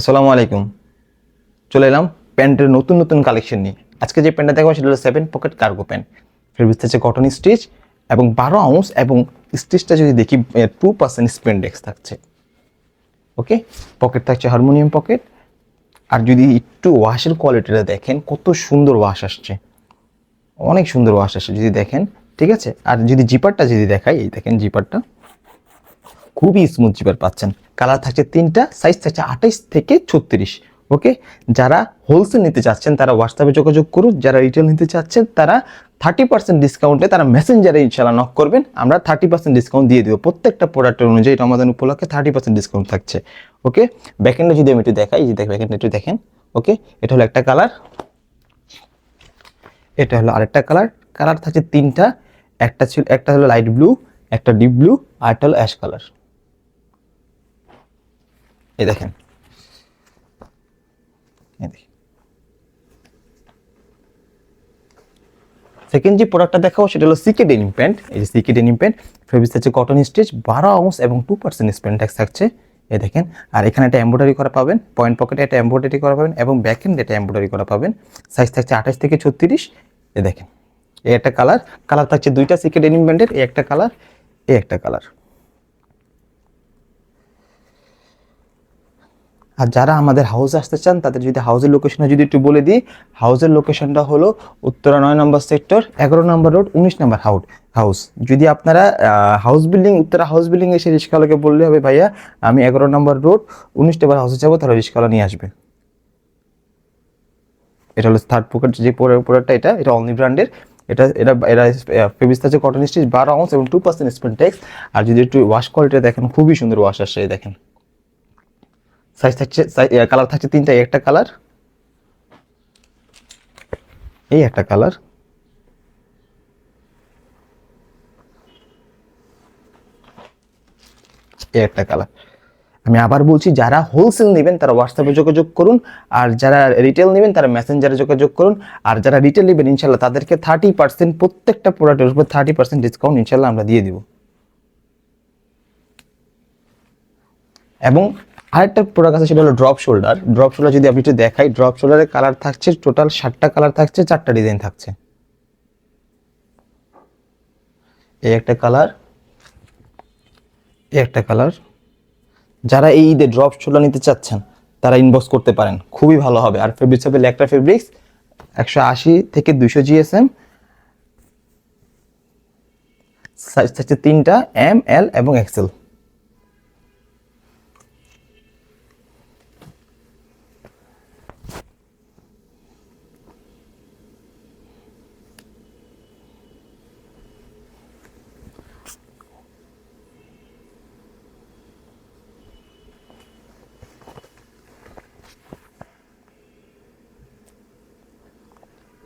আসসালামু আলাইকুম। চলে এলাম প্যান্টের নতুন নতুন কালেকশন নিয়ে। আজকে যে প্যান্টটা দেখাবো সেটা হলো সেভেন পকেট কার্গো প্যান্ট ফের বিস্তার কটন স্টিচ এবং বারো আউন্স এবং স্টিচটা যদি দেখি টু পার্সেন্ট স্পেন্ডেক্স থাকছে। ওকে পকেট থাকছে হারমোনিয়াম পকেট আর যদি একটু ওয়াশের কোয়ালিটিটা দেখেন, কত সুন্দর ওয়াশ আসছে। অনেক সুন্দর ওয়াশ আসছে যদি দেখেন, ঠিক আছে? আর যদি জিপারটা যদি দেখাই, এই দেখেন জিপারটা খুবই স্মুথ জিপার পাচ্ছেন। কালার থাকছে তিনটা সাইজ থাকছে আঠাইশ থেকে ছত্রিশ ওকে যারা হোলসেল নিতে চাচ্ছেন, তারা হোয়াটসঅ্যাপে যোগাযোগ করুন। যারা রিটেল নিতে চাচ্ছেন, তারা থার্টি পার্সেন্ট ডিসকাউন্টে তারা মেসেঞ্জারে ইনশাল্লাহ নক করবেন। আমরা থার্টি পার্সেন্ট ডিসকাউন্ট দিয়ে দেবো। প্রত্যেকটা প্রোডাক্টের অনুযায়ী রমাদান উপলক্ষে থার্টি পার্সেন্ট ডিসকাউন্ট থাকছে ওকে ব্যাকেন্ডে যদি আমি একটু দেখাই, এই যে দেখ একটু দেখেন ওকে এটা হলো একটা কালার এটা হলো আরেকটা কালার কালার থাকছে তিনটা, একটা ছিল, একটা হলো লাইট ব্লু একটা ডিপ ব্লু আর একটা হলো অ্যাশ কালার এই দেখেন। সেকেন্ড যে প্রোডাক্টটা দেখাবো সেটা হলো সিকে ডেনিম প্যান্ট এই যে সিকে ডেনিম প্যান্ট ফেব্রিক্স হচ্ছে কটন স্টিচ বারো আউন্স এবং টু পার্সেন্ট স্পেন্টেক্স থাকছে। এ দেখেন। আর এখানে একটা এম্ব্রয়ডারি করা পাবেন। পয়েন্ট পকেটে একটা এম্ব্রয়ডারি করা পাবেন এবং ব্যাক এন্ড একটা এম্ব্রয়ডারি করা পাবেন। সাইজ থাকছে আঠাশ থেকে ছত্রিশ। এ দেখেন। এই একটা কালার কালার থাকছে দুইটা সিকে ডেনিম প্যান্টের এই একটা কালার এই একটা কালার আর যারা আমাদের হাউসে আসতে চান, তাদের যদি হাউসের লোকেশনটা যদি একটু বলে দিই হাউসের লোকেশনটা হলো উত্তরা নয় নম্বর সেক্টর এগারো নম্বর রোড উনিশ নম্বর হাউট হাউস যদি আপনারা house building Uttara house building এসে রিক্সাওয়ালাকে বললে হবে, ভাইয়া, আমি এগারো নম্বর রোড উনিশ নম্বর হাউসে যাব, তাহলে রিক্সাওয়ালা নিয়ে আসবে। এটা হলো থার্ড পকেট যে প্রোডাক্টটা এটা এটা অনলি ব্র্যান্ডের এটা এটা এটা ফেবিস্তা কটন স্টিচ বারো আউন্স এবং টু পার্সেন্ট স্পেন্টেক্স আর যদি একটু ওয়াশ কোয়ালিটি দেখেন, খুবই সুন্দর ওয়াশ আসছে দেখেন। সাইজ থাকছে কালার থাকছে তিনটা একটা কালার এই একটা কালার এই একটা কালার আমি আবার বলছি, যারা হোলসেল নেবেন, তারা হোয়াটসঅ্যাপে যোগাযোগ করুন, আর যারা রিটেল নেবেন, তারা মেসেঞ্জারে যোগাযোগ করুন, আর যারা রিটেল নেবেন ইনশাল্লাহ তাদেরকে থার্টি পার্সেন্ট প্রত্যেকটা প্রোডাক্টের উপর থার্টি পার্সেন্ট ডিসকাউন্ট ইনশাল্লাহ আমরা দিয়ে দিব। এবং আরেকটা প্রোডাক্ট আছে, সেটা হলো ড্রপ শোল্ডার ড্রপ শোল্ডার যদি আপনি একটু দেখাই ড্রপ শোল্ডারের কালার থাকছে টোটাল ষাটটা কালার থাকছে, চারটা ডিজাইন থাকছে। এই একটা কালার এই একটা কালার যারা এই ঈদে ড্রপ শোল্ডার নিতে চাচ্ছেন, তারা ইনবক্স করতে পারেন। খুবই ভালো হবে। আর ফেব্রিক্স হবে ল্যাকটা ফেব্রিক্স একশো আশি থেকে দুশো জিএসএম সাইজ থাকছে তিনটা এম এল এবং এক্সেল